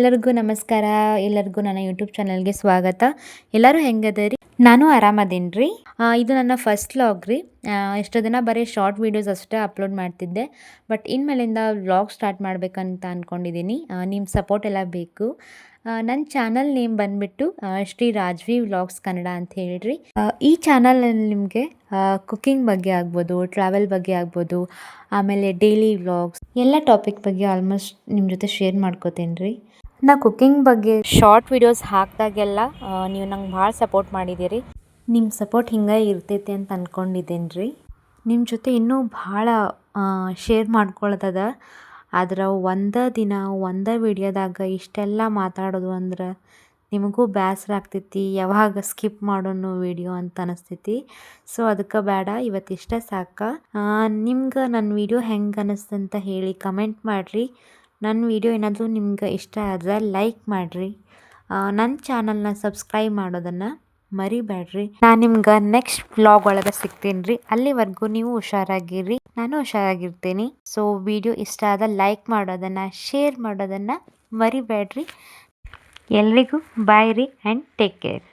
ಎಲ್ಲರಿಗೂ ನಮಸ್ಕಾರ. ಎಲ್ಲರಿಗೂ ನನ್ನ ಯೂಟ್ಯೂಬ್ ಚಾನಲ್ಗೆ ಸ್ವಾಗತ. ಎಲ್ಲರೂ ಹೆಂಗದರಿ? ನಾನು ಆರಾಮದೇನಿ ರೀ ಇದು ನನ್ನ ಫಸ್ಟ್ ವ್ಲಾಗ್ ರೀ. ಎಷ್ಟೋ ದಿನ ಬರೀ ಶಾರ್ಟ್ ವೀಡಿಯೋಸ್ ಅಷ್ಟೇ ಅಪ್ಲೋಡ್ ಮಾಡ್ತಿದ್ದೆ. ಬಟ್ ಇನ್ಮೇಲಿಂದ ವ್ಲಾಗ್ ಸ್ಟಾರ್ಟ್ ಮಾಡಬೇಕಂತ ಅಂದ್ಕೊಂಡಿದ್ದೀನಿ ನಿಮ್ಮ ಸಪೋರ್ಟ್ ಎಲ್ಲ ಬೇಕು. ನನ್ನ ಚಾನಲ್ ನೇಮ್ ಬಂದ್ಬಿಟ್ಟು ಶ್ರೀ ರಾಜ್ವಿ ವ್ಲಾಗ್ಸ್ ಕನ್ನಡ ಅಂತ ಹೇಳ್ರಿ. ಈ ಚಾನಲಲ್ಲಿ ನಿಮಗೆ ಕುಕ್ಕಿಂಗ್ ಬಗ್ಗೆ ಆಗ್ಬೋದು ಟ್ರಾವೆಲ್ ಬಗ್ಗೆ ಆಗ್ಬೋದು, ಆಮೇಲೆ ಡೈಲಿ ವ್ಲಾಗ್ಸ್ ಎಲ್ಲ ಟಾಪಿಕ್ ಬಗ್ಗೆ ಆಲ್ಮೋಸ್ಟ್ ನಿಮ್ಮ ಜೊತೆ ಶೇರ್ ಮಾಡ್ಕೋತೀನಿ ರೀ ನಾ ಕುಕ್ಕಿಂಗ್ ಬಗ್ಗೆ ಶಾರ್ಟ್ ವಿಡಿಯೋಸ್ ಹಾಕಿದಾಗೆಲ್ಲ ನೀವು ನಂಗೆ ಭಾಳ ಸಪೋರ್ಟ್ ಮಾಡಿದ್ದೀರಿ ನಿಮ್ಮ ಸಪೋರ್ಟ್ ಹಿಂಗೆ ಇರ್ತೈತಿ ಅಂತ ಅಂದ್ಕೊಂಡಿದ್ದೀನಿ ರೀ ನಿಮ್ಮ ಜೊತೆ ಇನ್ನೂ ಭಾಳ ಶೇರ್ ಮಾಡ್ಕೊಳ್ಳೋದದ ಆದ್ರೆ ಒಂದೇ ದಿನ, ಒಂದೇ ವಿಡಿಯೋದಾಗ ಇಷ್ಟೆಲ್ಲ ಮಾತಾಡೋದು ಅಂದ್ರೆ ನಿಮಗೂ ಬೇಸರ ಆಗ್ತೈತಿ, ಯಾವಾಗ ಸ್ಕಿಪ್ ಮಾಡೋನು ವಿಡಿಯೋ ಅಂತ ಅನಿಸ್ತೈತಿ. ಸೊ ಅದಕ್ಕೆ ಬೇಡ ಇವತ್ತಿಷ್ಟೇ ಸಾಕು. ನಿಮ್ಗೆ ನನ್ನ ವಿಡಿಯೋ ಹೆಂಗೆ ಅನ್ನಿಸ್ತಂತ ಹೇಳಿ ಕಮೆಂಟ್ ಮಾಡಿರಿ. ನನ್ನ ವಿಡಿಯೋ ಏನಾದರೂ ನಿಮ್ಗೆ ಇಷ್ಟ ಆದರೆ ಲೈಕ್ ಮಾಡಿರಿ. ನನ್ನ ಚಾನಲ್ನ ಸಬ್ಸ್ಕ್ರೈಬ್ ಮಾಡೋದನ್ನು ಮರಿಬೇಡ್ರಿ. ನಾನು ನಿಮ್ಗೆ ನೆಕ್ಸ್ಟ್ ವ್ಲಾಗ್ ಒಳಗೆ ಸಿಗ್ತೀನಿ ರೀ. ಅಲ್ಲಿವರೆಗೂ ನೀವು ಹುಷಾರಾಗಿರ್ರಿ ನಾನು ಹುಷಾರಾಗಿರ್ತೀನಿ. ಸೊ ವಿಡಿಯೋ ಇಷ್ಟ ಆದ ಲೈಕ್ ಮಾಡೋದನ್ನು, ಶೇರ್ ಮಾಡೋದನ್ನು ಮರಿಬೇಡ್ರಿ. ಎಲ್ರಿಗೂ ಬಾಯ್ ರೀ ಆ್ಯಂಡ್ ಟೇಕ್ ಕೇರ್